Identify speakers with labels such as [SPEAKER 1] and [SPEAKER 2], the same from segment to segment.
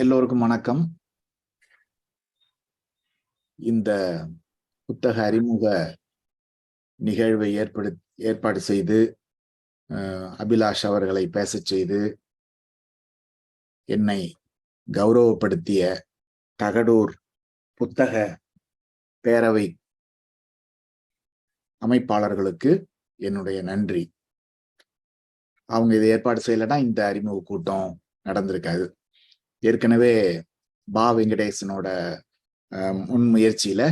[SPEAKER 1] எல்லோருக்கும் வணக்கம். இந்த புத்தக அறிமுக நிகழ்வை ஏற்படு ஏற்பாடு செய்து அபிலாஷ் அவர்களை பேசச் செய்து என்னை கௌரவப்படுத்திய தகடூர் புத்தக பேரவை அமைப்பாளர்களுக்கு என்னுடைய நன்றி. அவங்க இதை ஏற்பாடு செய்யலைன்னா இந்த அறிமுக கூட்டம் நடந்திருக்காது. ஏற்கனவே பா வெங்கடேசனோட முன்முயற்சியில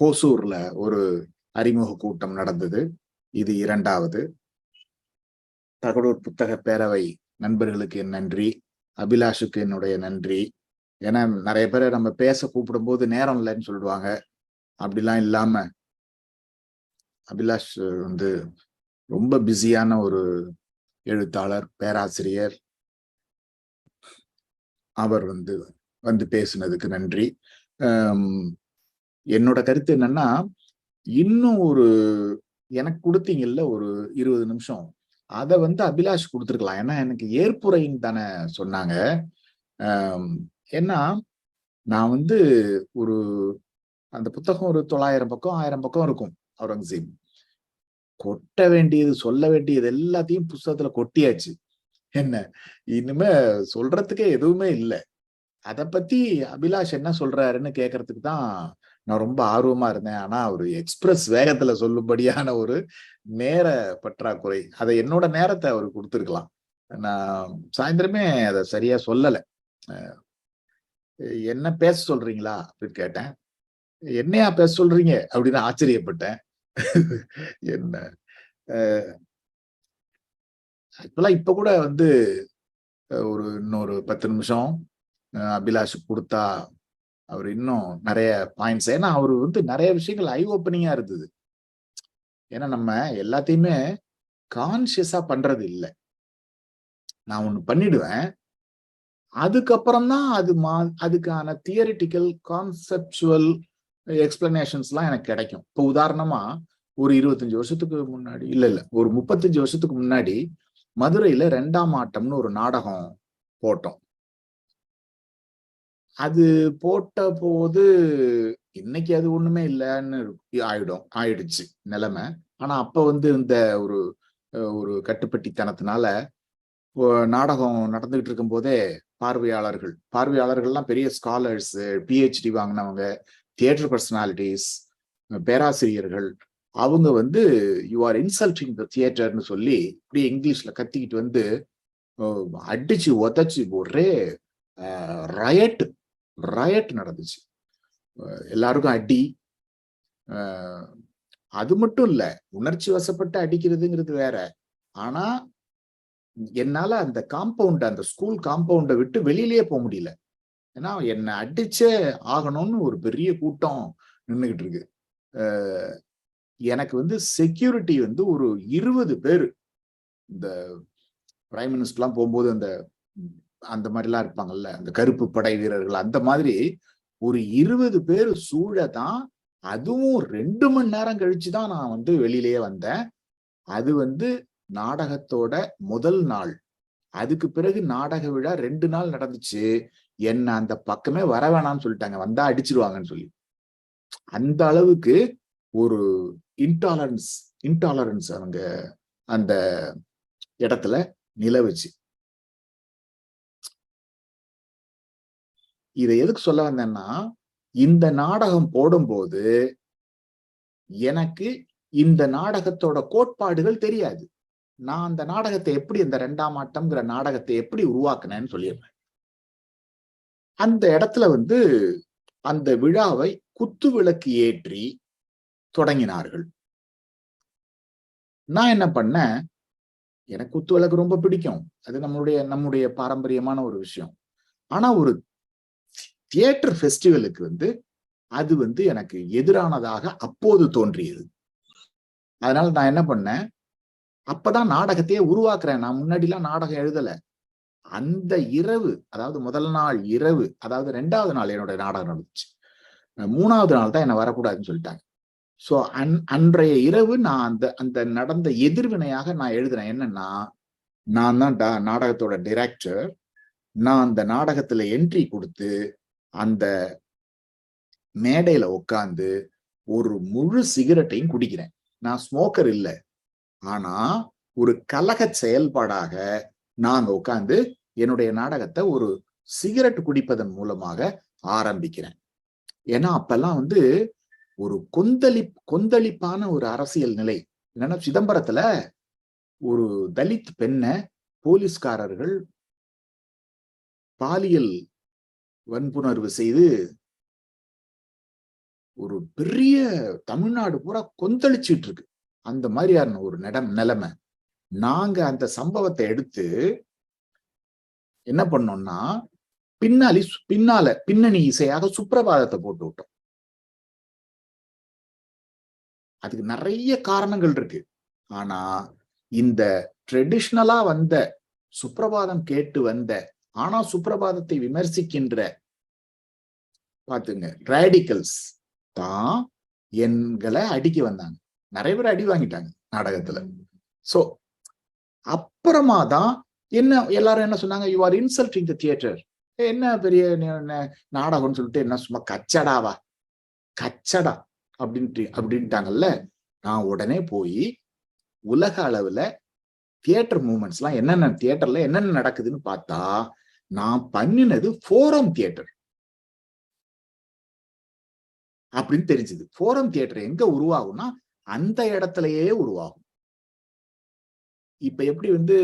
[SPEAKER 1] ஹோசூர்ல ஒரு அறிமுக கூட்டம் நடந்தது. இது இரண்டாவது. தகடூர் புத்தக பேரவை நண்பர்களுக்கு என் நன்றி. அபிலாஷுக்கு என்னுடைய நன்றி. ஏன்னா நிறைய பேரை நம்ம பேச கூப்பிடும்போது நேரம் இல்லைன்னு சொல்லிடுவாங்க அப்படிலாம் இல்லாம அபிலாஷ் வந்து ரொம்ப பிஸியான ஒரு எழுத்தாளர் பேராசிரியர். அவர் வந்து வந்து பேசுனதுக்கு நன்றி. என்னோட கருத்து என்னன்னா இன்னும் ஒரு எனக்கு கொடுத்தீங்கல்ல ஒரு இருபது நிமிஷம். அதை வந்து அபிலாஷ் கொடுத்துருக்கலாம். ஏன்னா எனக்கு ஏற்புரைன்னு தானே சொன்னாங்க. ஏன்னா நான் வந்து ஒரு அந்த புத்தகம் ஒரு தொள்ளாயிரம் பக்கம் ஆயிரம் பக்கம் இருக்கும் அவுரங்கசீப். கொட்ட வேண்டியது சொல்ல வேண்டியது எல்லாத்தையும் புஸ்தகத்துல கொட்டியாச்சு. என்ன? இனிமே சொல்றதுக்கே எதுவுமே இல்லை. அதை பத்தி அபிலாஷ் என்ன சொல்றாருன்னு கேட்கறதுக்கு தான் நான் ரொம்ப ஆர்வமா இருந்தேன். ஆனா ஒரு எக்ஸ்பிரஸ் வேகத்துல சொல்லும்படியான ஒரு நேர பற்றாக்குறை. அதை என்னோட நேரத்தை அவர் கொடுத்துருக்கலாம். நான் சாயந்தரமே அதை சரியா சொல்லல. அஹ் என்ன பேச சொல்றீங்களா? அப்படின்னு கேட்டேன். என்னையா பேச சொல்றீங்க? அப்படின்னு ஆச்சரியப்பட்டேன். என்ன? ஆக்சுவலா இப்போ கூட வந்து ஒரு இன்னொரு பத்து நிமிஷம் அபிலாஷ் கொடுத்தா அவர் இன்னும் நிறைய பாயிண்ட்ஸ் ஏன்னா அவர் வந்து நிறைய விஷயங்கள் ஐ ஓப்பனிங்காக இருந்தது. ஏன்னா நம்ம எல்லாத்தையுமே கான்சியஸாக பண்றது இல்லை. நான் ஒண்ணு பண்ணிடுவேன். அதுக்கப்புறம் தான் அது மா அதுக்கான தியரிட்டிக்கல் கான்செப்சுவல் எக்ஸ்பிளனேஷன்ஸ்லாம் எனக்கு கிடைக்கும். இப்போ உதாரணமா ஒரு இருபத்தஞ்சு வருஷத்துக்கு முன்னாடி இல்ல இல்ல ஒரு முப்பத்தஞ்சு வருஷத்துக்கு முன்னாடி மதுரையில ரெண்டாம் ஆட்டம்னு ஒரு நாடகம் போட்டோம். அது போட்ட போது இன்னைக்கு அது ஒண்ணுமே இல்லைன்னு ஆயிடும் ஆயிடுச்சு நிலைமை. ஆனா அப்ப வந்து இந்த ஒரு ஒரு கட்டுப்பட்டித்தனத்தினால நாடகம் நடந்துகிட்டு இருக்கும் போதே பார்வையாளர்கள் பார்வையாளர்கள்லாம் பெரிய ஸ்காலர்ஸ் பிஹெச்டி வாங்கினவங்க தியேட்டர் பர்சனாலிட்டிஸ் பேராசிரியர்கள் அவங்க வந்து யூ ஆர் இன்சல்டிங் த தியேட்டர்னு சொல்லி இப்படியே இங்கிலீஷ்ல கத்திக்கிட்டு வந்து அடிச்சு உதச்சு ஒரே ரயட் ரயட் நடந்துச்சு. எல்லாருக்கும் அடி. அது மட்டும் இல்ல உணர்ச்சி வசப்பட்டு அடிக்கிறதுங்கிறது வேற. ஆனா என்னால அந்த காம்பவுண்ட் அந்த ஸ்கூல் காம்பவுண்டை விட்டு வெளியிலேயே போக முடியல. ஏன்னா என்னை அடிச்சே ஆகணும்னு ஒரு பெரிய கூட்டம் நின்றுகிட்டு இருக்கு. எனக்கு வந்து செக்யூரிட்டி வந்து ஒரு இருபது பேர். இந்த பிரைம் மினிஸ்டர்லாம் போகும்போது அந்த அந்த மாதிரிலாம் இருப்பாங்கல்ல அந்த கருப்பு படை வீரர்கள் அந்த மாதிரி ஒரு இருபது பேர் சூழ தான் அதுவும் ரெண்டு மணி நேரம் கழிச்சு தான் நான் வந்து வெளியிலேயே வந்தேன். அது வந்து நாடகத்தோட முதல் நாள். அதுக்கு பிறகு நாடக விழா ரெண்டு நாள் நடந்துச்சு. என்ன அந்த பக்கமே வர வேணாம்னு சொல்லிட்டாங்க. வந்தா அடிச்சிருவாங்கன்னு சொல்லி. அந்த அளவுக்கு ஒரு இன்டாலரன்ஸ் இன்டாலரன்ஸ் அவங்க அந்த இடத்துல நிலவுச்சு. இதை எதுக்கு சொல்ல வந்தேன்னா இந்த நாடகம் போடும்போது எனக்கு இந்த நாடகத்தோட கோட்பாடுகள் தெரியாது. நான் அந்த நாடகத்தை எப்படி இந்த ரெண்டாம் ஆட்டம்ங்கிற நாடகத்தை எப்படி உருவாக்குனேன்னு சொல்லிடுறேன் அந்த இடத்துல வந்து அந்த விழாவை குத்து விளக்கு ஏற்றி தொடங்கினார்கள். நான் என்ன பண்ணேன்? எனக்கு குத்து விளக்கு ரொம்ப பிடிக்கும். அது நம்மளுடைய நம்முடைய பாரம்பரியமான ஒரு விஷயம். ஆனா ஒரு தியேட்டர் ஃபெஸ்டிவலுக்கு வந்து அது வந்து எனக்கு எதிரானதாக அப்போது தோன்றியது. அதனால நான் என்ன பண்ணேன்? அப்பதான் நாடகத்தையே உருவாக்குறேன். நான் முன்னாடிலாம் நாடகம் எழுதல. அந்த இரவு அதாவது முதல் நாள் இரவு அதாவது ரெண்டாவது நாள் என்னுடைய நாடகம் நடந்துச்சு. மூணாவது நாள் தான் என்ன வரக்கூடாதுன்னு சொல்லிட்டாங்க. ஸோ அன் அன்றைய இரவு நான் அந்த அந்த நடந்த எதிர்வினையாக நான் எழுதுறேன் என்னன்னா நான் தான் டா- நாடகத்தோட டிரெக்டர் நான் அந்த நாடகத்துல என்ட்ரி கொடுத்து அந்த மேடையில உட்காந்து ஒரு முழு சிகரெட்டையும் குடிக்கிறேன். நான் ஸ்மோக்கர் இல்லை. ஆனா ஒரு கலக செயல்பாடாக நான் உட்காந்து என்னுடைய நாடகத்தை ஒரு சிகரெட் குடிப்பதன் மூலமாக ஆரம்பிக்கிறேன். ஏன்னா அப்பெல்லாம் வந்து ஒரு கொந்தளி கொந்தளிப்பான ஒரு அரசியல் நிலை. என்னன்னா சிதம்பரத்துல ஒரு தலித் பெண்ணை போலீஸ்காரர்கள் பாலியல் வன்புணர்வு செய்து ஒரு பெரிய தமிழ்நாடு பூரா கொந்தளிச்சிட்டு இருக்கு அந்த மாதிரியான ஒரு நடம் நிலைமை. நாங்க அந்த சம்பவத்தை எடுத்து என்ன பண்ணோம்னா பின்னாலி பின்னால பின்னணி இசையாக சுப்பிரபாதத்தை போட்டு விட்டோம். அதுக்கு நிறைய காரணங்கள் இருக்கு. ஆனா இந்த ட்ரெடிஷ்னலா வந்த சுப்பிரபாதம் கேட்டு வந்த ஆனா சுப்பிரபாதத்தை விமர்சிக்கின்ற பாத்துங்க ரேடிக்கல்ஸ் தான் எங்களை அடிக்க வந்தாங்க. நிறைய பேர் அடி வாங்கிட்டாங்க நாடகத்துல. சோ அப்புறமா தான் என்ன எல்லாரும் என்ன சொன்னாங்க? You are insulting the theatre என்ன பெரிய நாடகம்னு சொல்லிட்டு என்ன சும்மா கச்சடாவா கச்சடா. அப்படின்ட்டு அப்படின்ட்டாங்கல்ல நான் உடனே போய் உலக அளவுல தியேட்டர் மூமெண்ட்ஸ் எல்லாம் என்னென்ன தியேட்டர்ல என்னென்ன நடக்குதுன்னு பார்த்தா நான் பண்ணினது ஃபோரம் தியேட்டர் அப்படின்னு தெரிஞ்சது. ஃபோரம் தியேட்டர் எங்க உருவாகும்னா அந்த இடத்துலயே உருவாகும். இப்ப எப்படி வந்து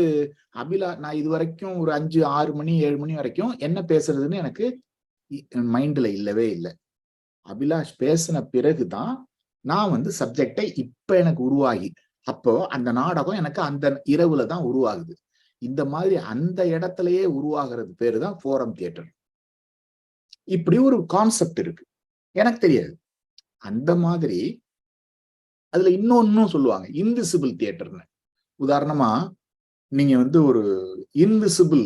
[SPEAKER 1] அபிலா நான் இது வரைக்கும் ஒரு அஞ்சு ஆறு மணி ஏழு மணி வரைக்கும் என்ன பேசுறதுன்னு எனக்கு மைண்ட்ல இல்லவே இல்லை. அபிலாஷ் பேசின பிறகுதான் நான் வந்து சப்ஜெக்டை இப்ப எனக்கு உருவாகி. அப்போ அந்த நாடகம் எனக்கு அந்த இரவுல தான் உருவாகுது. இந்த மாதிரி அந்த இடத்துலயே உருவாகிறது பேரு தான் ஃபோரம் தியேட்டர் இப்படி ஒரு கான்செப்ட் இருக்கு. எனக்கு தெரியாது. அந்த மாதிரி அதுல இன்னொன்னும் சொல்லுவாங்க இன்விசிபிள் தியேட்டர்னு உதாரணமா நீங்க வந்து ஒரு இன்விசிபிள்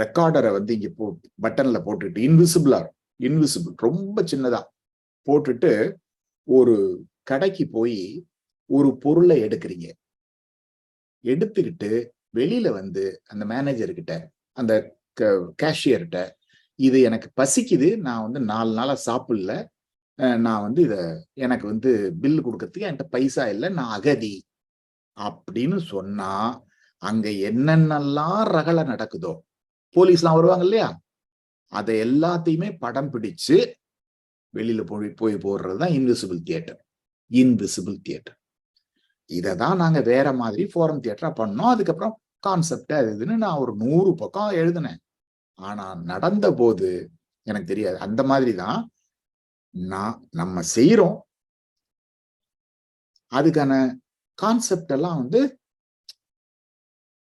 [SPEAKER 1] ரெக்கார்டரை வந்து இங்க போ பட்டன்ல போட்டுட்டு இன்விசிபிளா இன்விசிபிள் ரொம்ப சின்னதா போட்டுட்டு ஒரு கடைக்கு போய் ஒரு பொருளை எடுக்கிறீங்க. எடுத்துக்கிட்டு வெளியில வந்து அந்த மேனேஜர்கிட்ட அந்த கேஷியர்கிட்ட இது எனக்கு பசிக்குது நான் வந்து நாலு நாளா சாப்பிடல நான் வந்து இத எனக்கு வந்து பில் கொடுக்கறதுக்கு என்கிட்ட பைசா இல்லை நான் அகதி அப்படின்னு சொன்னா அங்க என்னென்னலாம் ரகலை நடக்குதோ போலீஸ்லாம் வருவாங்க இல்லையா? அதை எல்லாத்தையுமே படம் பிடிச்சு வெளியில போய் போய் போடுறதுதான் இன்விசிபிள் தியேட்டர் இன்விசிபிள் தியேட்டர் இதை தான் நாங்க வேற மாதிரி ஃபோரம் தியேட்டரா பண்ணோம். அதுக்கப்புறம் கான்செப்ட் அது இதுன்னு நான் ஒரு நூறு பக்கம் எழுதினேன். ஆனா நடந்த போது எனக்கு தெரியாது. அந்த மாதிரி தான் நான் நம்ம செய்யறோம் அதுக்கான கான்செப்ட் எல்லாம் வந்து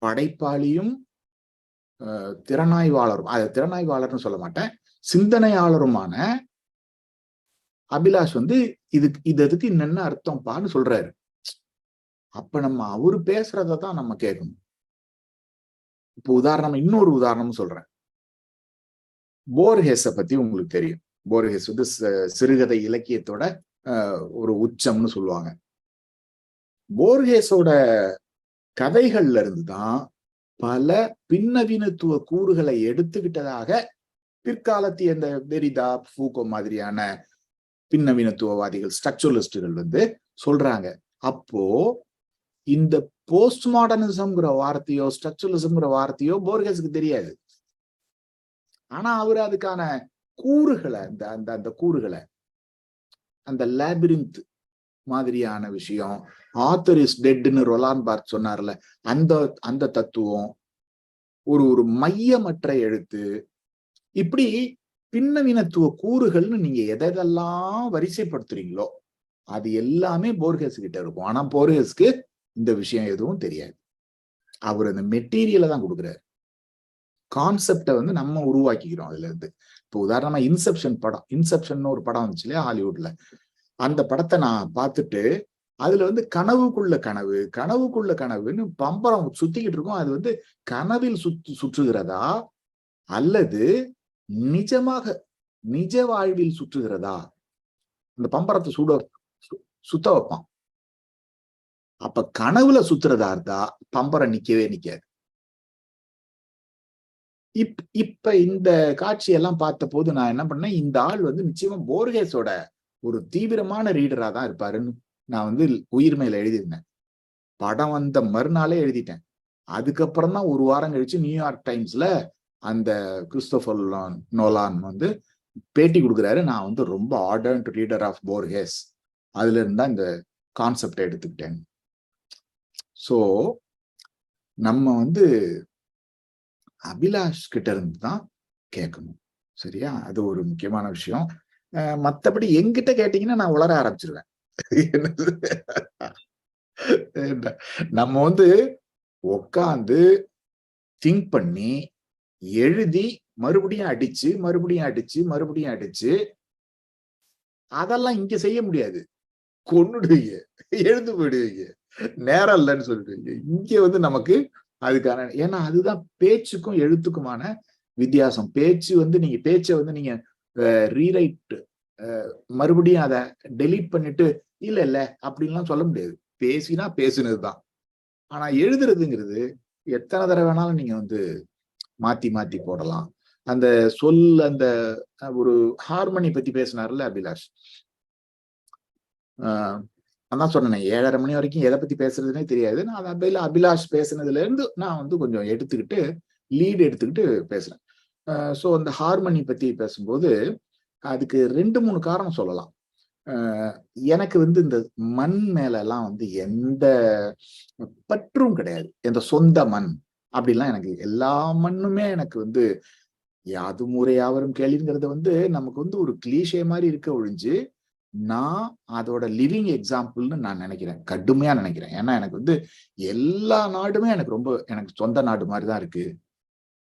[SPEAKER 1] படைப்பாளியும் திறனாய்வாளரும் அது திறனாய்வாளர்னு சொல்ல மாட்டேன். சிந்தனையாளருமான அபிலாஷ் வந்து இதுக்கு இது அதுக்கு என்னென்ன அர்த்தம்ப்பான்னு சொல்றாரு. அப்ப நம்ம அவரு பேசுறத தான் நம்ம கேட்கணும் இப்போ உதாரணம் இன்னொரு உதாரணம் சொல்றேன். போர்ஹேஸ பத்தி உங்களுக்கு தெரியும். போர்ஹேஸ் வந்து சிறுகதை இலக்கியத்தோட ஒரு உச்சம்னு சொல்லுவாங்க. போர்ஹேஸோட கதைகள்ல இருந்து தான் பல பின்னவீனத்துவ கூறுகளை எடுத்துக்கிட்டதாக பிற்காலத்திய இந்த வெரிதா ஃபூகோ மாதிரியான பின்னவீனத்துவவாதிகள் ஸ்ட்ரக்சரலிஸ்டுகள் வந்து சொல்றாங்க. அப்போ இந்த போஸ்ட் மாடர்னிசம்ங்கிற வார்த்தையோ ஸ்ட்ரக்சரலிசம்ங்கிற வார்த்தையோ போர்கஸுக்கு தெரியாது. ஆனா அவர் அதுக்கான கூறுகளை அந்த அந்த அந்த கூறுகளை அந்த லேபிரிந்த் மாதிரியான விஷயம் ஆத்தர் இஸ் டெட்னு ரொலான் பார்த் சொன்னார்ல அந்த அந்த தத்துவம் ஒரு ஒரு மையமற்ற எழுத்து. இப்படி பின்னவீனத்துவ கூறுகள்னு நீங்க எதெல்லாம் வரிசைப்படுத்துறீங்களோ அது எல்லாமே போர்கஸ் கிட்ட இருக்கும். ஆனா போர்கஸ்க்கு இந்த விஷயம் எதுவும் தெரியாது. அவர் அந்த மெட்டீரியலை தான் கொடுக்குறாரு. கான்செப்டை வந்து நம்ம உருவாக்கிக்கிறோம் அதுல இருந்து இப்போ உதாரணமா இன்செப்ஷன் படம் இன்செப்ஷன் ஒரு படம் வந்துச்சு இல்லையா ஹாலிவுட்ல. அந்த படத்தை நான் பார்த்துட்டு அதுல வந்து கனவுக்குள்ள கனவு கனவுக்குள்ள கனவுன்னு பம்பரம் சுத்திக்கிட்டு இருக்கும். அது வந்து கனவில் சுத்து சுற்றுகிறதா? அல்லது நிஜமாக நிஜ வாழ்வில் சுற்றுகிறதா? அந்த பம்பரத்தை சுட சுத்த வைப்பான். அப்ப கனவுல சுத்துறதா இருந்தா பம்பரம் நிக்கவே நிக்காது. இப் இப்ப இந்த காட்சியெல்லாம் பார்த்த போது நான் என்ன பண்ணேன்? இந்த ஆள் வந்து நிச்சயமா போர்கேஸோட ஒரு தீவிரமான ரீடரா தான் இருப்பாருன்னு நான் வந்து உயிர் மேல எழுதியிருந்தேன். படம் வந்த மறுநாளே எழுதிட்டேன். அதுக்கப்புறம் தான் ஒரு வாரம் கழிச்சு நியூயார்க் டைம்ஸ்ல அந்த கிறிஸ்டோபர் நோலான் வந்து பேட்டி கொடுக்குறாரு. நான் வந்து ரொம்ப ஆர்டர்ன் ரீடர் ஆஃப் போர்ஹேஸ் அதுல இருந்தா இந்த கான்செப்டை எடுத்துக்கிட்டேன். ஸோ நம்ம வந்து அபிலாஷ் கிட்ட இருந்து தான் கேட்கணும். சரியா? அது ஒரு முக்கியமான விஷயம். மற்றபடி எங்கிட்ட கேட்டீங்கன்னா நான் உளர ஆரம்பிச்சிருவேன். நம்ம வந்து உக்காந்து திங்க் பண்ணி எழுதி மறுபடியும் அடிச்சு மறுபடியும் அடிச்சு மறுபடியும் அடிச்சு அதெல்லாம் இங்க செய்ய முடியாது. கொண்டுடுவீங்க எழுந்து போயிடுவீங்க. நேரம் இல்லைன்னு சொல்லிடுவீங்க. இங்க வந்து நமக்கு அதுக்கான ஏன்னா அதுதான் பேச்சுக்கும் எழுத்துக்குமான வித்தியாசம். பேச்சு வந்து நீங்க பேச்சை வந்து நீங்க ரீரைட் மறுபடியும் அதை டெலீட் பண்ணிட்டு இல்ல இல்ல அப்படின்லாம் சொல்ல முடியாது. பேசினா பேசுனதுதான். ஆனா எழுதுறதுங்கிறது எத்தனை தடவை வேணாலும் நீங்க வந்து மாத்தி மாத்தி போடலாம். அந்த சொல் அந்த ஒரு ஹார்மனி பத்தி பேசினார்ல அபிலாஷ்? ஆஹ் அதான் சொன்னேன் ஏழரை மணி வரைக்கும் எதை பத்தி பேசுறதுனே தெரியாது. நான் அதை அபில அபிலாஷ் பேசுனதுல இருந்து நான் வந்து கொஞ்சம் எடுத்துக்கிட்டு லீடு எடுத்துக்கிட்டு பேசுறேன். ஸோ அந்த ஹார்மனி பத்தி பேசும்போது அதுக்கு ரெண்டு மூணு காரணம் சொல்லலாம். எனக்கு வந்து இந்த மண் மேல எல்லாம் வந்து எந்த பற்றும் கிடையாது. எந்த சொந்த மண் அப்படிலாம் எனக்கு எல்லா மண்ணுமே எனக்கு வந்து யாது முறையாவரும் கேள்விங்கிறத வந்து நமக்கு வந்து ஒரு கிளீஷே மாதிரி இருக்க ஒழிஞ்சு நான் அதோட லிவிங் எக்ஸாம்பிள்னு நான் நினைக்கிறேன். கடுமையா நினைக்கிறேன். ஏன்னா எனக்கு வந்து எல்லா நாடுமே எனக்கு ரொம்ப எனக்கு சொந்த நாடு மாதிரி தான் இருக்கு.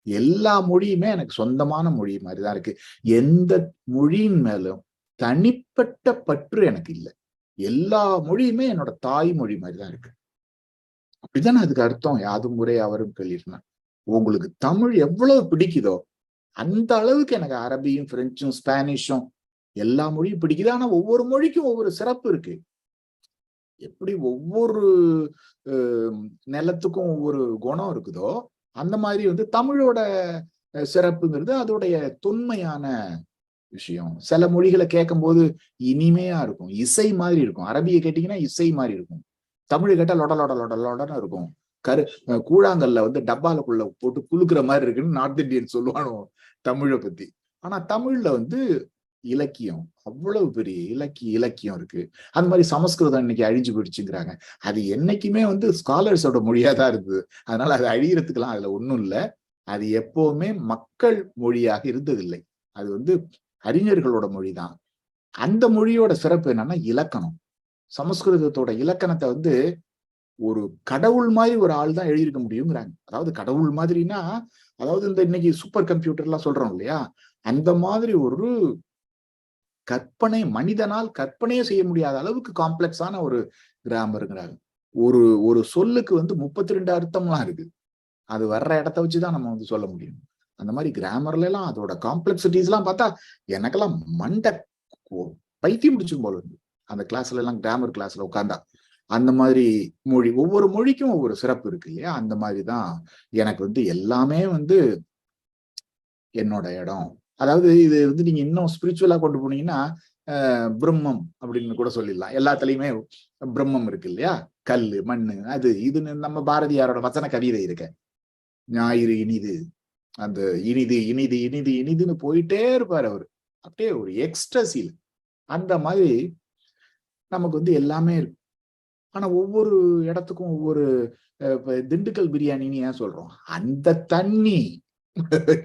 [SPEAKER 1] எல்லா மொழியுமே எனக்கு சொந்தமான மொழி மாதிரி தான் இருக்கு. எந்த மொழியின் மேலும் தனிப்பட்ட பற்று எனக்கு இல்லை. எல்லா மொழியுமே என்னோட தாய்மொழி மாதிரி தான் இருக்கு. அப்படிதானே அதுக்கு அர்த்தம்? யாது முறை அவரும் கேள்வினா உங்களுக்கு தமிழ் எவ்வளவு பிடிக்குதோ அந்த அளவுக்கு எனக்கு அரபியும் பிரெஞ்சும் ஸ்பானிஷும் எல்லா மொழியும் பிடிக்குது. ஆனா ஒவ்வொரு மொழிக்கும் ஒவ்வொரு சிறப்பு இருக்கு. எப்படி ஒவ்வொரு நிலத்துக்கும் ஒவ்வொரு குணம் இருக்குதோ அந்த மாதிரி வந்து தமிழோட சிறப்புங்கிறது அதோடைய தொன்மையான விஷயம். சில மொழிகளை கேட்கும் போது இனிமையா இருக்கும் இசை மாதிரி இருக்கும். அரபியை கேட்டீங்கன்னா இசை மாதிரி இருக்கும். தமிழ் கேட்டால் லொட லொட லொட லொடன்னு இருக்கும். கரு கூழாங்கல்ல வந்து டப்பாலுக்குள்ள போட்டு குலுக்குற மாதிரி இருக்குன்னு நார்த் இந்தியன் சொல்லுவானோ தமிழை பத்தி. ஆனா தமிழ்ல வந்து இலக்கியம். அவ்வளவு பெரிய இலக்கிய இலக்கியம் இருக்கு. அந்த மாதிரி சமஸ்கிருதம் இன்னைக்கு அழிஞ்சு போயிடுச்சுங்கிறாங்க. அது என்னைக்குமே வந்து ஸ்காலர்ஸோட மொழியா தான் இருக்குது அதனால அது அழியறதுக்கெல்லாம் அதுல ஒண்ணும் இல்லை. அது எப்பவுமே மக்கள் மொழியாக இருந்ததில்லை. அது வந்து அறிஞர்களோட மொழி தான் அந்த மொழியோட சிறப்பு என்னன்னா இலக்கணம். சமஸ்கிருதத்தோட இலக்கணத்தை வந்து ஒரு கடவுள் மாதிரி ஒரு ஆள் தான் எழுதியிருக்க முடியுங்கிறாங்க. அதாவது கடவுள் மாதிரினா அதாவது இந்த இன்னைக்கு சூப்பர் கம்ப்யூட்டர் எல்லாம் சொல்றோம் இல்லையா? அந்த மாதிரி ஒரு கற்பனை மனிதனால் கற்பனையே செய்ய முடியாத அளவுக்கு காம்ப்ளெக்ஸான ஒரு கிராமருங்கிறாங்க. ஒரு ஒரு சொல்லுக்கு வந்து முப்பத்தி ரெண்டு அர்த்தம்லாம் இருக்கு. அது வர்ற இடத்த வச்சுதான் நம்ம வந்து சொல்ல முடியும். அந்த மாதிரி கிராமர்ல எல்லாம் அதோட காம்ப்ளெக்சிட்டிஸ் எல்லாம் பார்த்தா எனக்கெல்லாம் மண்டை பைத்தியம் முடிச்சும் போல இருந்து அந்த கிளாஸ்ல எல்லாம் கிராமர் கிளாஸ்ல உட்காந்தா. அந்த மாதிரி மொழி ஒவ்வொரு மொழிக்கும் ஒவ்வொரு சிறப்பு இருக்கு இல்லையா? அந்த மாதிரி தான் எனக்கு வந்து எல்லாமே வந்து என்னோட இடம். அதாவது இது வந்து நீங்க இன்னும் ஸ்பிரிச்சுவலா கொண்டு போனீங்கன்னா பிரம்மம் அப்படின்னு கூட சொல்லிடலாம். எல்லாத்துலயுமே பிரம்மம் இருக்கு இல்லையா? கல்லு மண்ணு அது இதுன்னு நம்ம பாரதியாரோட வசன கவிதை இருக்க. ஞாயிறு இனிது. அந்த இனிது இனிது இனிது இனிதுன்னு போயிட்டே இருப்பார் அவர். அப்படியே ஒரு எக்ஸ்ட்ரஸில் அந்த மாதிரி நமக்கு வந்து எல்லாமே இருக்கு. ஆனா ஒவ்வொரு இடத்துக்கும் ஒவ்வொரு திண்டுக்கல் பிரியாணின்னு ஏன் சொல்றோம்? அந்த தண்ணி.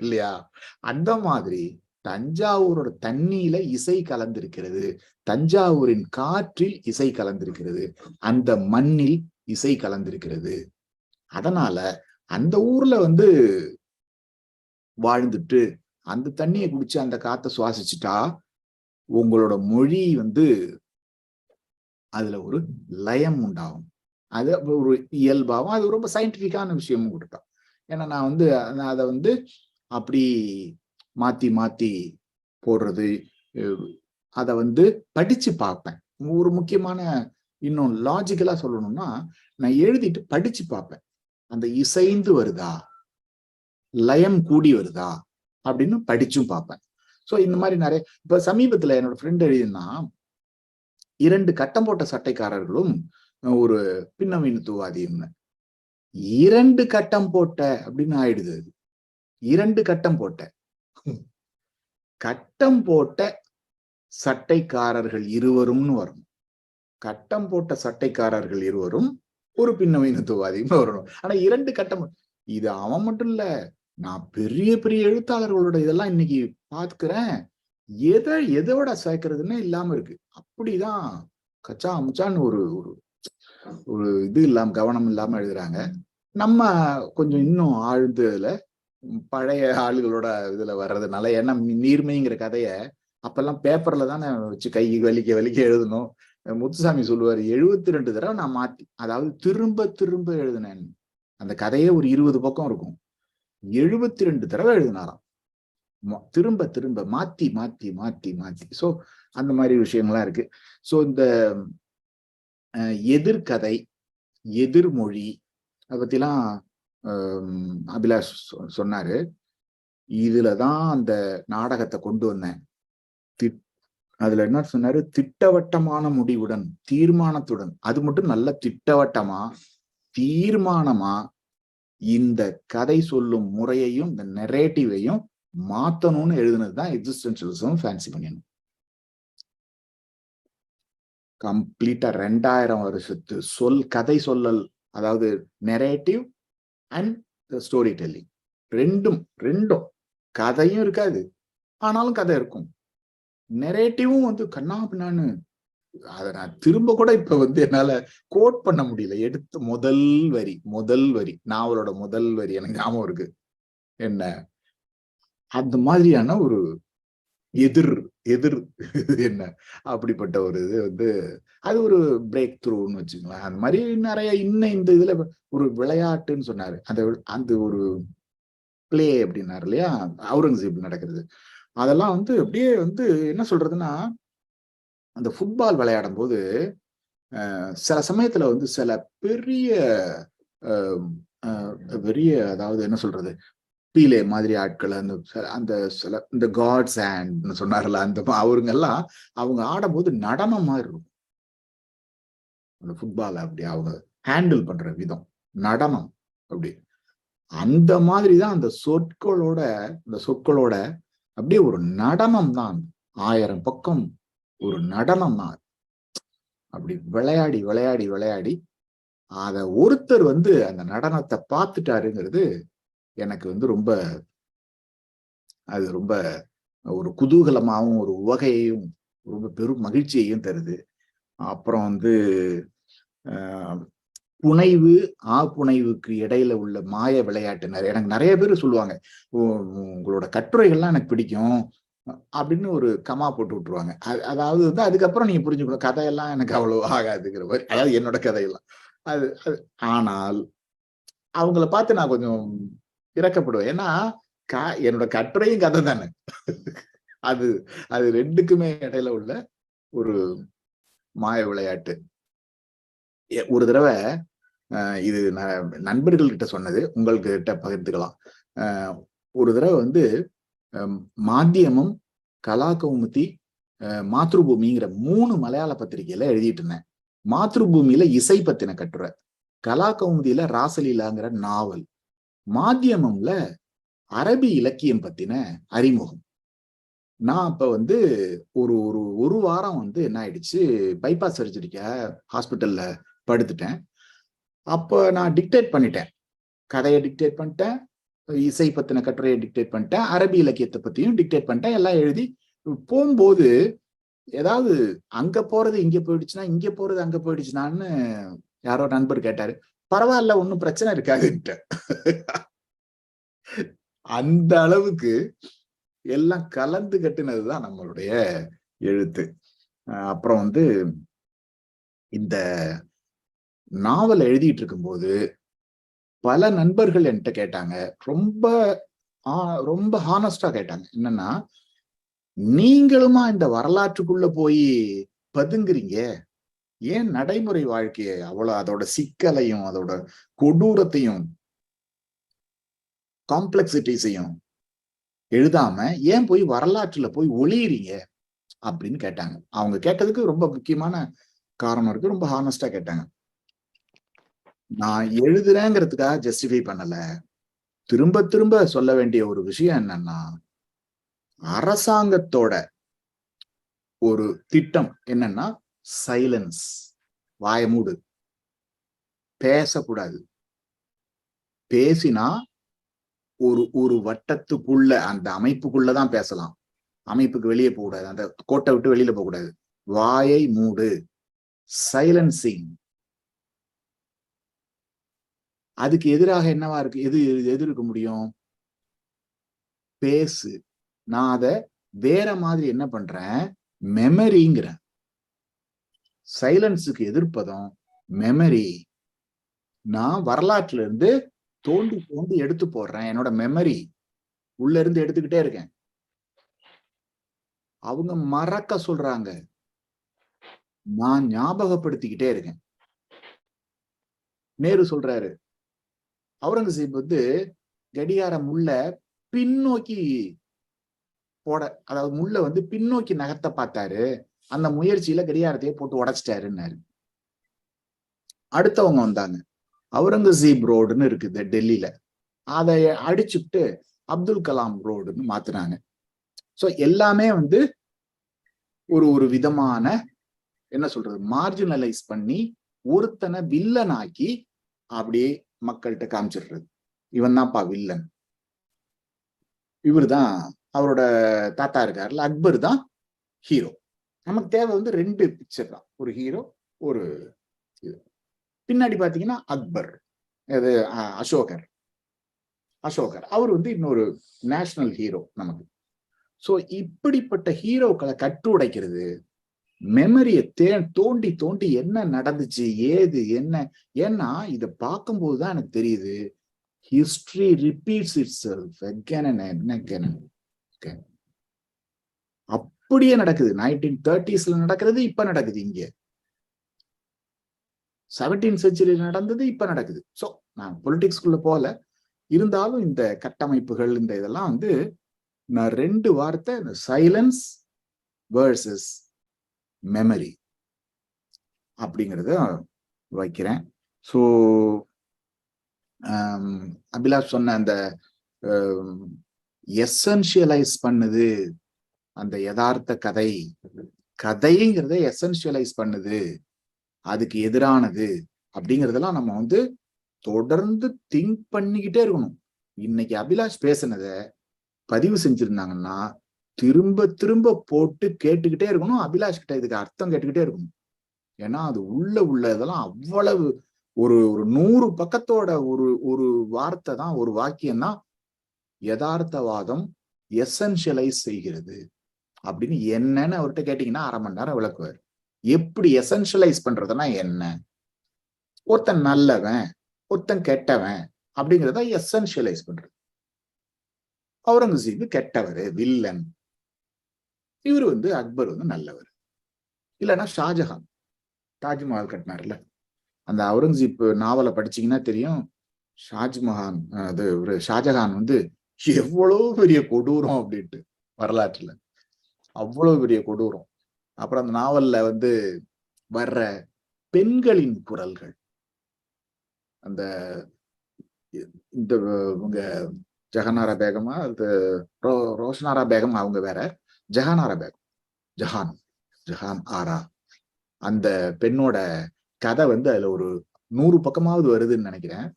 [SPEAKER 1] இல்லையா? அந்த மாதிரி தஞ்சாவூரோட தண்ணியில இசை கலந்திருக்கிறது. தஞ்சாவூரின் காற்றில் இசை கலந்திருக்கிறது. அந்த மண்ணில் இசை கலந்திருக்கிறது. அதனால அந்த ஊர்ல வந்து வாழ்ந்துட்டு அந்த தண்ணியை குடிச்சு அந்த காத்த சுவாசிச்சுட்டா உங்களோட மொழி வந்து அதுல ஒரு லயம் உண்டாகும். அது ஒரு இயல்பாகவும் அது ரொம்ப சயின்டிபிக்கான விஷயமும் கொடுத்தான் ஏன்னா நான் வந்து நான் அதை வந்து அப்படி மாத்தி மாத்தி போடுறது அதை வந்து படிச்சு பார்ப்பேன். ஒரு முக்கியமான இன்னும் லாஜிக்கலா சொல்லணும்னா நான் எழுதிட்டு படிச்சு பார்ப்பேன். அந்த இசைந்து வருதா? லயம் கூடி வருதா? அப்படின்னு படிச்சும் பார்ப்பேன். ஸோ இந்த மாதிரி நிறைய இப்ப சமீபத்துல என்னோட ஃப்ரெண்ட் எழுதினா இரண்டு கட்டம் போட்ட சட்டைக்காரர்களும் ஒரு பின்னவீனத்துவாதியும்னு இரண்டு கட்டம் போட்ட அப்படின்னு ஆயிடுது அது. இரண்டு கட்டம் போட்ட. கட்டம் போட்ட சட்டைக்காரர்கள் இருவரும்னு வரும். கட்டம் போட்ட சட்டைக்காரர்கள் இருவரும் ஒரு பின்னவீனத்துவாதியும் வரணும். ஆனா இரண்டு கட்டம் இது அவன் மட்டும் இல்ல நான் பெரிய பெரிய எழுத்தாளர்களோட இதெல்லாம் இன்னைக்கு பாத்துக்கிறேன். எதை எதோட சேர்க்கறதுன்னு இல்லாம இருக்கு. அப்படிதான் கச்சா அமுச்சான்னு ஒரு ஒரு ஒரு இது இல்லாம கவனம் இல்லாம எழுதுறாங்க. நம்ம கொஞ்சம் இன்னும் ஆழ்ந்ததுல பழைய ஆளுகளோட இதுல வர்றதுனால ஏன்னா நீர்மைங்கிற கதைய அப்பெல்லாம் பேப்பர்ல தானே வச்சு கை வலிக்க வலிக்க எழுதணும். முத்துசாமி சொல்லுவாரு எழுபத்தி ரெண்டு தடவை நான் மாத்தி அதாவது திரும்ப திரும்ப எழுதினேன். அந்த கதையே ஒரு இருபது பக்கம் இருக்கும். எழுபத்தி ரெண்டு தடவை எழுதினாராம். திரும்ப திரும்ப மாத்தி மாத்தி மாத்தி மாத்தி. சோ அந்த மாதிரி விஷயங்கள்லாம் இருக்கு. சோ இந்த எதிர்கதை எதிர்மொழி அதை பற்றிலாம் அபிலாஷ் சொன்னாரு. இதுலதான் அந்த நாடகத்தை கொண்டு வந்தேன். அதுல என்ன சொன்னாரு? திட்டவட்டமான முடிவுடன் தீர்மானத்துடன். அது மட்டும் நல்ல திட்டவட்டமா தீர்மானமா இந்த கதை சொல்லும் முறையையும் இந்த நெரேட்டிவையும் மாத்தணும்னு எழுதுனதுதான் எக்ஸிஸ்டன்ஷியலிசம் ஃபேன்சி பண்ணிடணும் கம்ப்ளீட்டா ரெண்டாயிரம் வருஷத்து சொல் கதை சொல்லல் அதாவது நெரேட்டிவ் அண்ட் ஸ்டோரி டெல்லிங் ரெண்டும் ரெண்டும் கதையும் இருக்காது. ஆனாலும் கதை இருக்கும். நெரேட்டிவும் வந்து கண்ணா பின்னான்னு அதை நான் திரும்ப கூட இப்ப வந்து என்னால கோட் பண்ண முடியல. எடுத்து முதல் வரி முதல் வரி நாவலோட முதல் வரி எனக்கு ஞாபகம் இருக்கு. என்ன? அந்த மாதிரியான ஒரு எதிர் எதிர் என்ன? அப்படிப்பட்ட ஒரு இது வந்து அது ஒரு பிரேக் த்ரூன்னு வச்சுக்கலாம் அந்த மாதிரி நிறைய இன்னும் இந்த இதுல ஒரு விளையாட்டுன்னு சொன்னாரு. அந்த அந்த ஒரு பிளே அப்படின்னாரு இல்லையா? அவுரங்கசீப் நடக்கிறது. அதெல்லாம் வந்து அப்படியே வந்து என்ன சொல்றதுன்னா அந்த ஃபுட்பால் விளையாடும் போது சில சமயத்துல வந்து சில பெரிய பெரிய அதாவது என்ன சொல்றது? பீலே மாதிரி ஆட்கள் அந்த அந்த சில இந்த காட்ஸ் ஹேண்ட் சொன்னார்ல அந்த அவருங்க எல்லாம் அவங்க ஆடும்போது நடனம் மாதிரி இருக்கும். அந்த ஃபுட்பால அப்படி அவங்க ஹேண்டில் பண்ற விதம் நடனம் அப்படி. அந்த மாதிரி தான் அந்த சொற்களோட அந்த சொற்களோட அப்படியே ஒரு நடனம் தான். ஆயிரம் பக்கம் ஒரு நடனம் தான். அப்படி விளையாடி விளையாடி விளையாடி அத ஒருத்தர் வந்து அந்த நடனத்தை பார்த்துட்டாருங்கிறது எனக்கு வந்து ரொம்ப அது ரொம்ப ஒரு குதூகலமாகவும் ஒரு உவகையையும் ரொம்ப பெரும் மகிழ்ச்சியையும் தருது. அப்புறம் வந்து புனைவு ஆ புனைவுக்கு இடையில உள்ள மாய விளையாட்டு நிறைய எனக்கு நிறைய பேர் சொல்லுவாங்க உங்களோட கட்டுரைகள்லாம் எனக்கு பிடிக்கும் அப்படின்னு ஒரு கமா போட்டு விட்டுருவாங்க. அதாவது வந்து அதுக்கப்புறம் நீங்க புரிஞ்சுக்கணும் கதையெல்லாம் எனக்கு அவ்வளோ ஆகாதுங்கிற மாதிரி அதாவது என்னோட கதையெல்லாம். அது அது ஆனால் அவங்கள பார்த்து நான் கொஞ்சம் இறக்கப்படுவேன் ஏன்னா கா என்னோட கட்டுரையும் கதை தானே. அது அது ரெண்டுக்குமே இடையில உள்ள ஒரு மாய விளையாட்டு. ஒரு தடவை இது நண்பர்கள்கிட்ட சொன்னது உங்களுக்கு கிட்ட பகிர்ந்துக்கலாம் ஒரு தடவை வந்து மாத்தியமம் கலாகௌமுதி மாத்ருபூமிங்கிற மூணு மலையாள பத்திரிகையில எழுதிட்டு இருந்தேன். மாத்ருபூமியில இசை பத்தின கட்டுரை. கலாகௌமுதியில ராசலீலாங்கிற நாவல். மாத்தியமம்ல அரபி இலக்கியம் பத்தின அறிமுகம். நான் அப்ப வந்து ஒரு ஒரு ஒரு வாரம் வந்து என்ன ஆயிடுச்சு பைபாஸ் சர்ஜரிக்க ஹாஸ்பிட்டல்ல படுத்துட்டேன். அப்போ நான் டிக்டேட் பண்ணிட்டேன். கதையை டிக்டேட் பண்ணிட்டேன். இசை பத்தின கட்டுரையை டிக்டேட் பண்ணிட்டேன். அரபி இலக்கியத்தை பத்தியும் டிக்டேட் பண்ணிட்டேன். எல்லாம் எழுதி போகும்போது ஏதாவது அங்க போறது இங்க போயிடுச்சுன்னா இங்க போறது அங்க போயிடுச்சுனான்னு யாரோ நண்பர் கேட்டாரு. பரவாயில்ல ஒன்னும் பிரச்சனை இருக்காதுன்ட்டு அந்த அளவுக்கு எல்லாம் கலந்து கட்டுனதுதான் நம்மளுடைய எழுத்து. அப்புறம் வந்து இந்த நாவல் எழுதிட்டு இருக்கும்போது பல நண்பர்கள் என்கிட்ட கேட்டாங்க. ரொம்ப ரொம்ப ஹானஸ்டா கேட்டாங்க. என்னன்னா நீங்களுமா இந்த வரலாற்றுக்குள்ள போய் பதுங்குறீங்க? ஏன் நடைமுறை வாழ்க்கையை அவ்வளவு அதோட சிக்கலையும் அதோட கொடூரத்தையும் காம்ப்ளெக்சிட்டிஸையும் எழுதாம ஏன் போய் வரலாற்றுல போய் ஒளியிறீங்க அப்படின்னு கேட்டாங்க. அவங்க கேட்டதுக்கு ரொம்ப முக்கியமான காரணம் இருக்கு. ரொம்ப ஹானஸ்டா கேட்டாங்க. நான் எழுதுறேங்கிறதுக்காக ஜஸ்டிஃபை பண்ணல. திரும்ப திரும்ப சொல்ல வேண்டிய ஒரு விஷயம் என்னன்னா அரசாங்கத்தோட ஒரு திட்டம் என்னன்னா சைலன்ஸ் வாயமூடு பேசக்கூடாது. பேசினா ஒரு ஒரு வட்டத்துக்குள்ள அந்த அமைப்புக்குள்ளதான் பேசலாம். அமைப்புக்கு வெளியே போகக்கூடாது. அந்த கோட்டை விட்டு வெளியில போகக்கூடாது. வாயை மூடு. சைலன்சிங் அதுக்கு எதிராக என்னவா இருக்கு எது எது இருக்க முடியும்? பேசு. நான் அத வேற மாதிரி என்ன பண்றேன்? மெமரிங்கிறேன் சைலன்ஸுக்கு எதிர்ப்பதும் மெமரி நான் வரலாற்றுல இருந்து தோண்டி தோண்டி எடுத்து போடுறேன். என்னோட மெமரி உள்ள இருந்து எடுத்துக்கிட்டே இருக்கேன். அவங்க மறக்க சொல்றாங்க. நான் ஞாபகப்படுத்திக்கிட்டே இருக்கேன். நேரு சொல்றாரு. அவுரங்கசீப் வந்து கடிகாரம் உள்ள பின்னோக்கி போட அதாவது முள்ள வந்து பின்னோக்கி நகர்த்த பார்த்தாரு. அந்த முயற்சியில கடிகாரத்தையே போட்டு உடைச்சிட்டாருன்னாரு. அடுத்தவங்க வந்தாங்க. அவுரங்கசீப் ரோடுன்னு இருக்குது டெல்லியில. அதை அடிச்சுட்டு அப்துல் கலாம் ரோடுன்னு மாத்தினாங்க. சோ எல்லாமே வந்து ஒரு ஒரு விதமான என்ன சொல்றது மார்ஜினலைஸ் பண்ணி ஒருத்தனை வில்லனாக்கி அப்படியே மக்கள்கிட்ட காமிச்சிடுறது. இவன் தான்ப்பா வில்லன் இவர் தான் அவரோட தாத்தா இருக்காருல்ல அக்பர் தான் ஹீரோ நமக்கு தேவை வந்து ரெண்டு பிக்சர் தான். ஒரு ஹீரோ ஒரு இது. பின்னாடி பாத்தீங்கன்னா அக்பர் அது அசோகர். அசோகர். அவர் வந்து இன்னொரு நேஷனல் ஹீரோ நமக்கு. ஸோ இப்படிப்பட்ட ஹீரோக்களை கட்டு உடைக்கிறது மெமரியை தே தோண்டி தோண்டி என்ன நடந்துச்சு ஏது என்ன? ஏன்னா இதை பார்க்கும்போது தான் எனக்கு தெரியுது ஹிஸ்டரி ரிப்பீட்ஸ் இட் செல்ஃப் அப்படியே நடக்குது. நைன்டீன் தேர்ட்டிஸ்ல நடக்கிறது இப்ப நடக்குது இங்க. செவன்டீன் செஞ்சுரியில் நடந்தது இப்ப நடக்குது. ஸோ நான் பொலிட்டிக்ஸ்குள்ள போல இருந்தாலும் இந்த கட்டமைப்புகள் இந்த இதெல்லாம் வந்து நான் ரெண்டு வார்த்தை இந்த சைலன்ஸ் வேர்சஸ் மெமரி அப்படிங்கிறத வைக்கிறேன். ஸோ um, அபிலாஷ் சொன்ன அந்த um, எசென்ஷியலைஸ் பண்ணுது அந்த யதார்த்த கதை கதைங்கிறத எசென்ஷியலைஸ் பண்ணுது அதுக்கு எதிரானது அப்படிங்கிறதெல்லாம் நம்ம வந்து தொடர்ந்து திங்க் பண்ணிக்கிட்டே இருக்கணும். இன்னைக்கு அபிலாஷ் பேசுனத பதிவு செஞ்சிருந்தாங்கன்னா திரும்ப திரும்ப போட்டு கேட்டுக்கிட்டே இருக்கணும். அபிலாஷ் கிட்ட இதுக்கு அர்த்தம் கேட்டுக்கிட்டே இருக்கணும். ஏன்னா அது உள்ள உள்ள இதெல்லாம் அவ்வளவு ஒரு ஒரு நூறு பக்கத்தோட ஒரு ஒரு வார்த்தை தான் ஒரு வாக்கியம் தான் யதார்த்தவாதம் எசென்ஷியலைஸ் செய்கிறது. அப்படின்னு என்னன்னு அவர்கிட்ட கேட்டீங்கன்னா அரை மணி நேரம் விளக்குவார். எப்படி எசென்ஷியலைஸ் பண்றதுன்னா என்ன? ஒருத்தன் நல்லவன் ஒருத்தன் கெட்டவன் அப்படிங்கிறத எசென்ஷியலைஸ் பண்றது. அவுரங்கசீப் கெட்டவர் வில்லன். இவர் வந்து அக்பர் வந்து நல்லவர். இல்லைன்னா ஷாஜஹான். தாஜ்மஹால் கட்டினார்ல. அந்த அவுரங்கசீப் நாவலை படிச்சீங்கன்னா தெரியும். ஷாஜ்மஹான் அது ஒரு ஷாஜஹான் வந்து எவ்வளவு பெரிய கொடூரம் அப்படின்ட்டு வரலாற்றுல. அவ்வளவு பெரிய கொடூரம். அப்புறம் அந்த நாவல்ல வந்து வர்ற பெண்களின் குரல்கள். அந்த இந்த இவங்க ஜெகநாரா பேகமா அது ரோ ரோஷனாரா பேகம் அவங்க வேற. ஜஹானாரா பேகம். ஜஹான். ஜஹான் ஆரா. அந்த பெண்ணோட கதை வந்து அதுல ஒரு நூறு பக்கமாவது வருதுன்னு நினைக்கிறேன்.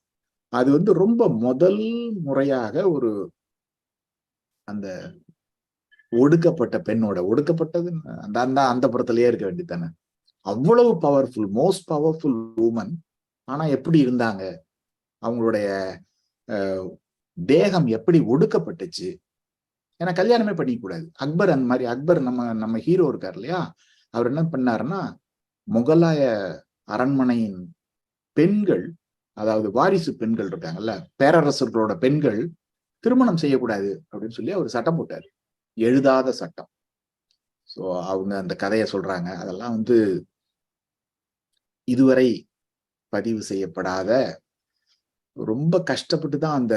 [SPEAKER 1] அது வந்து ரொம்ப முதல் முறையாக ஒரு அந்த ஒடுக்கப்பட்ட பெண்ணோட ஒடுக்கப்பட்டது அந்த அந்த அந்த புறத்திலேயே இருக்க வேண்டியதானே அவ்வளவு பவர்ஃபுல் மோஸ்ட் பவர்ஃபுல் உமன் ஆனா எப்படி இருந்தாங்க? அவங்களுடைய தேகம் எப்படி ஒடுக்கப்பட்டுச்சு? ஏன்னா கல்யாணமே பண்ணிக்க கூடாது அக்பர் அந்த மாதிரி அக்பர் நம்ம நம்ம ஹீரோ இருக்கார் இல்லையா? அவர் என்ன பண்ணாருன்னா முகலாய அரண்மனையின் பெண்கள் அதாவது வாரிசு பெண்கள் இருக்காங்கல்ல பேரரசர்களோட பெண்கள் திருமணம் செய்யக்கூடாது அப்படின்னு சொல்லி அவர் சட்டம் போட்டார். எழுதாத சட்டம். ஸோ அவங்க அந்த கதையை சொல்றாங்க. அதெல்லாம் வந்து இதுவரை பதிவு செய்யப்படாத ரொம்ப கஷ்டப்பட்டு தான் அந்த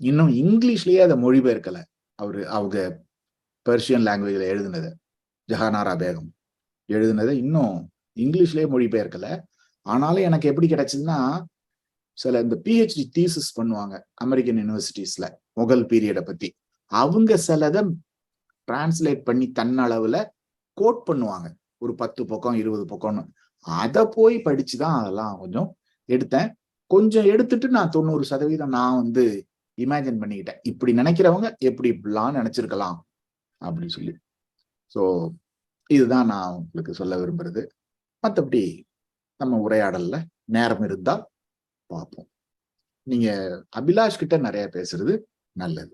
[SPEAKER 1] இன்னும் இங்கிலீஷ்லயே அதை மொழிபெயர்க்கல. அவரு அவங்க பெர்ஷியன் லாங்குவேஜில் எழுதுனது ஜஹானாரா பேகம் எழுதுனதை இன்னும் இங்கிலீஷ்லயே மொழிபெயர்க்கல. ஆனாலும் எனக்கு எப்படி கிடைச்சதுன்னா சில இந்த பிஹெச்டி தீசஸ் பண்ணுவாங்க அமெரிக்கன் யூனிவர்சிட்டிஸ்ல முகல் பீரியடை பத்தி. அவங்க சிலதை டிரான்ஸ்லேட் பண்ணி தன்னளவுல கோட் பண்ணுவாங்க. ஒரு பத்து பக்கம் இருபது பக்கம்னு. அதை போய் படிச்சுதான் அதெல்லாம் கொஞ்சம் எடுத்தேன். கொஞ்சம் எடுத்துட்டு நான் தொண்ணூறு சதவீதம் நான் வந்து இமேஜின் பண்ணிக்கிட்டேன். இப்படி நினைக்கிறவங்க எப்படி இப்படிலாம் நினைச்சிருக்கலாம் அப்படின்னு சொல்லி. ஸோ இதுதான் நான் உங்களுக்கு சொல்ல விரும்புறது. மற்றபடி நம்ம உரையாடல்ல நேரம் இருந்தால் பார்ப்போம். நீங்க அபிலாஷ் கிட்ட நிறைய பேசுறது நல்லது.